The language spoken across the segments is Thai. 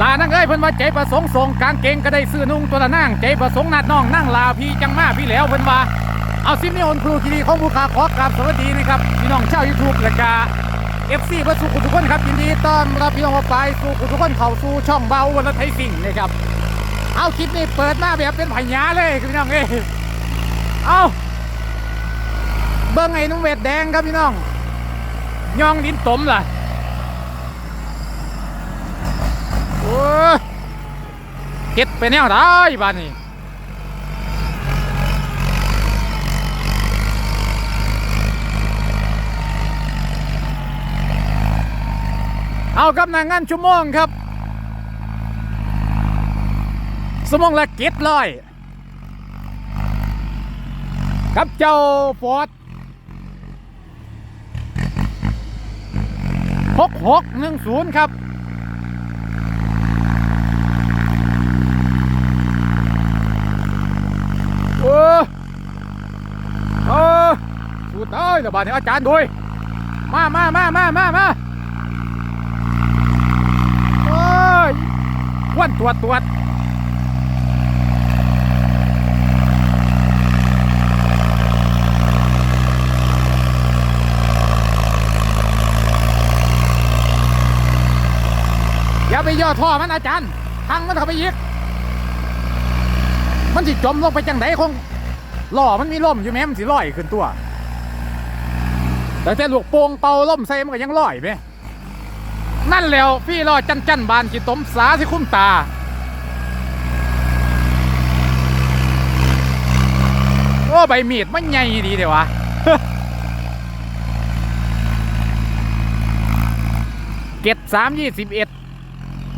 ลานั่งเอ้ยเพิ่นว่าใจประสงค์ส่งกางเกงก็ได้ซื้อนุ่งตัวละนั่งใจประสงค์นัดน้องนั่งลาพี่จังมาพี่แล้วเพิ่นว่าเอาซิมนี่โอนครูคีรีของผู้ค้าขอกราบสวัสดีนะครับพี่น้องชาวยูทูบและกาเอฟซีเพื่อสู่ทุกคนครับยินดีต้อนรับพี่น้องเข้าไปสู่ทุกคนเข้าสู่ช่องเบาวันละไทยสิ่งนะครับเอาคลิปนี้เปิดมาแบบเป็นพญาเลยพี่น้องเอ้เอาเบิ้งไอ้นุ่มเวทแดงครับพี่น้อง ย่องดินตมล่ะโอ้เก็ดไปแนวได้บ้านนี้เอากับนางงานชั่วโมงครับสมองละเก็ดลอยกับเจ้าฟอร์ด 6610 ครับเออเออสุดเอ้ยระบาดนี้อาจารย์ด้วยมามามามามามาโอ้ยวันตรวจตรวจ อย่าไปย่อท่อมันอาจารย์ทางมันเข้าไปยิกมันสิจมลงไปจังไดคงล่อมันมีล่มอยู่แม้มันสิลอยขึ้นตัว แต่แต่ลูกโป่งเป่าล่มใส่มันก็ยังลอยไปนั่นแล้วพี่รอจันจันบานจิตมสาสิคุ้มตาโอ้ใบมีดมันใหญ่ดีเดี๋ยววะเก็ดสามยี่สิบเอ็ด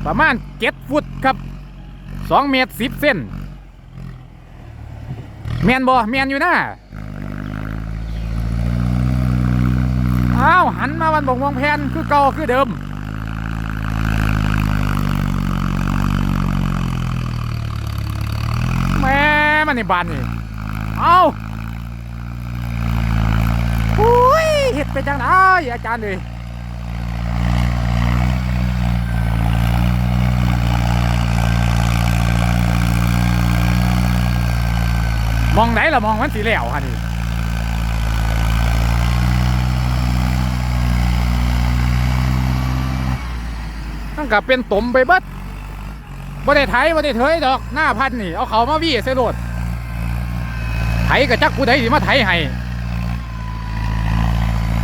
ประมาณเจ็ดฟุตครับสองเมตรสิบเส้นแมนบ่แมนอยู่นะอ้าวหันมาวันบงวงแพนคือเก่าคือเดิม แม่มันในบานนี่เอาอุ้ยเห็ดไปจังไดอาจารย์เลย มองไหนล่ะมองมันสีเหลวฮะนี่ตั้งกับเป็นตมไปเบิดบ่ได้ไถบ่ได้เถยดอกหน้าพันนี่เอาเขามาวี่ใส่รถไถกับจักผู้ใดสิมาไถให้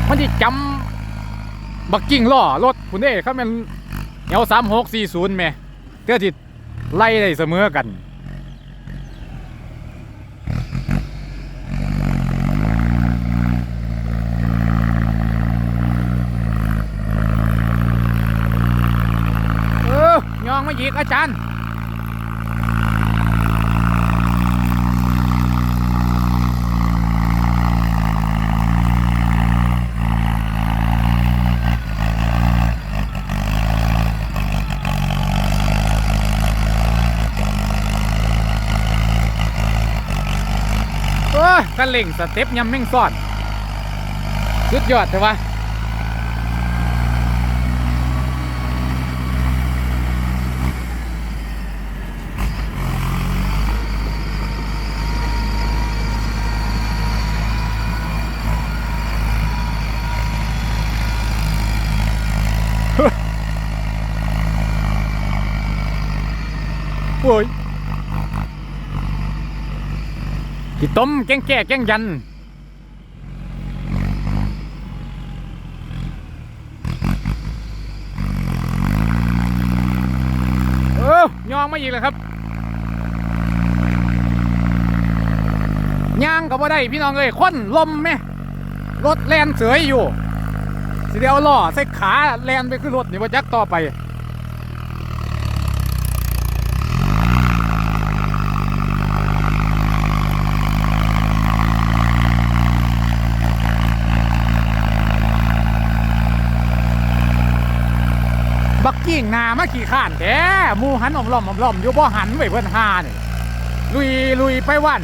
มันจะจำบักกิ่งล้อรถคุณเด้เขาเป็นเอลสามหกสี่ศูนย์แม่เพื่อที่ไล่ได้เสมอกัน เออยอง มาอีกอาจารย์โอ้ยกันเล่งสเต็ปยำแม่งซ่อนสุดยอดเถอะวะ โอ้ย ที่ต้มแกงแก่แกงยัน เออยองมาอีกแล้วครับย่างก็บ่ได้พี่น้องเอ้ยค้นลมไหมรถแลนเสยอยู่สิเดียวล่อใส่ขาแลนไปขึ้นรถนี่ว่าจักต่อไป บักกิ้งนามาขี่ข้านแท้มูหันอมล่อมอมล่อมอยู่บ่หันไว้เพิ่นหานี่ลุยลุยไปวัน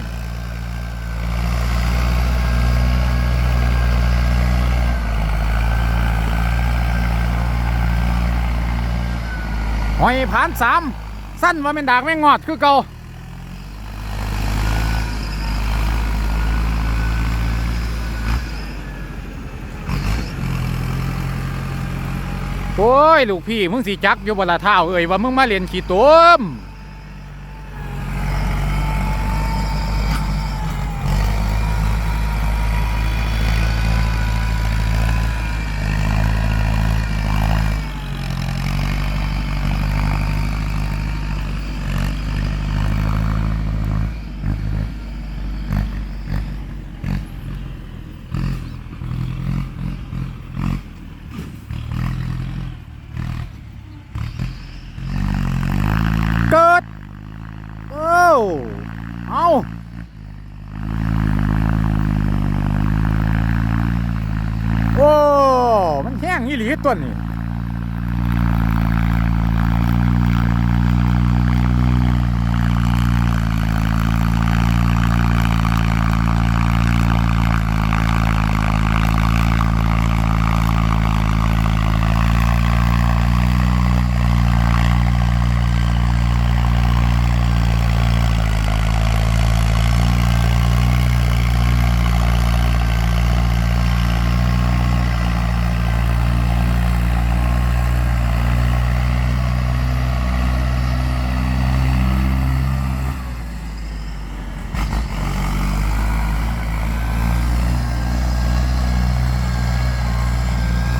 หอยผ่านสามสั้นว่าเป็นดากแม่งงอดคือเก่า โอ้ย ลูกพี่ มึงสีจักอยู่บนละเท้าเอ่ยว่ามึงมาเรียนขี่ต้ม เกิด เอ้า เอาโอ้ มัน แ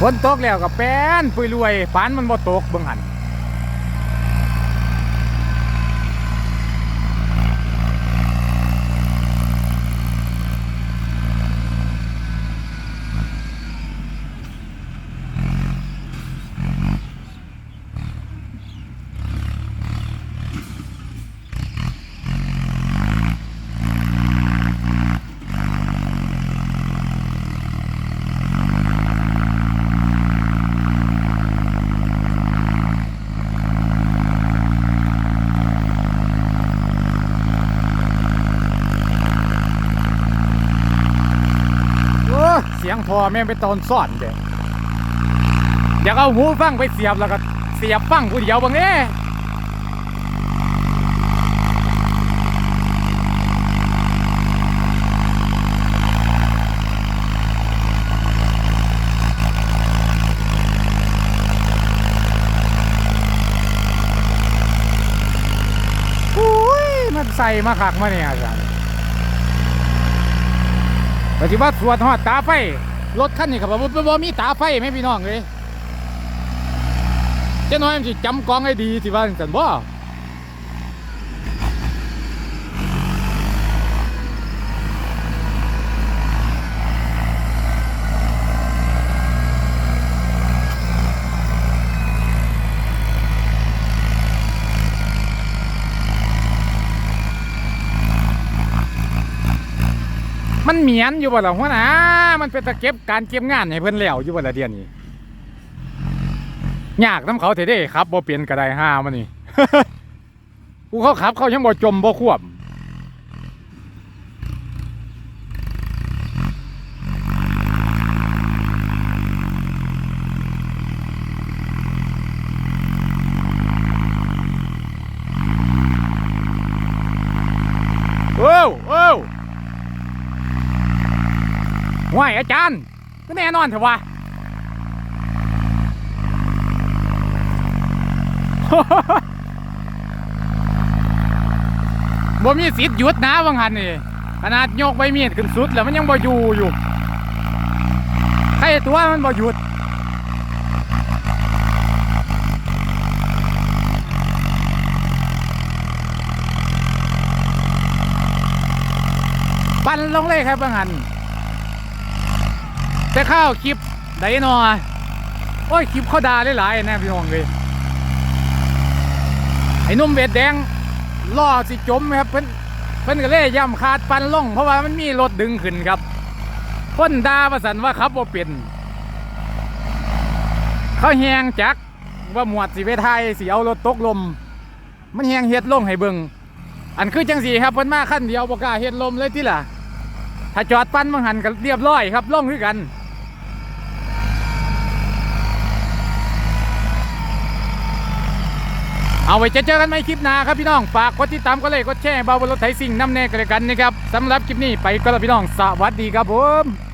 ฝนตกแล้วกับแป้นปุยรวยปานมันบ่ตกเบิ่งหัน โอ้เสี ยงพอแม่ไปตอนซ่อนเด้อยากเอาหูฟังไปเสียบแล้วก็เสียบฟังผู้เดียวบางเนี้อุ้ยมันใส่มาขักมาเนี่ยจ้ะ แต่ที่ว่าสวดหอดตาไฟรถคันนี้ครับผมบ่บ่มีตาไฟไหมพี่น้องเลยเจ้าน้อยมันจะจำกองให้ดีสิว่าจังซั่นบ่ มันเหมียนอยู่บ่ล่ะหัวหน้ามันเป็นตะเก็บการเก็บงานให้เพิ่นแล้วอยู่บ่ล่ะเดี๋ยวนี้ยากน้ำเขาเถอะเด้ครับบ่เปลี่ยนก็ได้ห้ามันนี่ กูเขาขับเขายังบ่จมบ่ควบโอ้วโอ้ว ว่ายอาจารย์ก็แน่นอนเถอะวะบ่มีสิทธิ์หยุดนะวังหันนี่ขนาดโยกใบมีดขึ้นสุดแล้วมันยังบ่อยู่อยู่ใครตัวมันบ่หยุดปั่นลงเลยครับวังหัน จะเข้าวคลิปไดนอโอ้ยคลิปเขาดาหลายๆนะพี่น้องเลยไอ้นุ่มเบ็ดแดงล่อสิจมครับเพิ่นเพิ่นก็เลยย่ำขาดปันล่องเพราะว่ามันมีรถดึงขึ้นครับพ่นดาประสันว่าขับบ่าเป็นเขาแหงจักว่าหมวดสิไปไทยสิเอารถตกลม มันแหงเฮ็ดล่งให้เบิงอันคือจังสีครับเพิ่นมาขั้นเดียวบ่กล้าเฮ็ดลมเลยที่ล่ะถ้าจอดปั้นมังหันก็เรียบร้อยครับล่องคือกัน เอาไว้เจอเจอกันใหม่คลิปหน้าครับพี่น้องฝากกดติดตามก็เลยกดแชร์เบาบนรถไถสิ่งน้ำแน่กันเลยกันนะครับสำหรับคลิปนี้ไปก็แล้วพี่น้องสวัสดีครับผม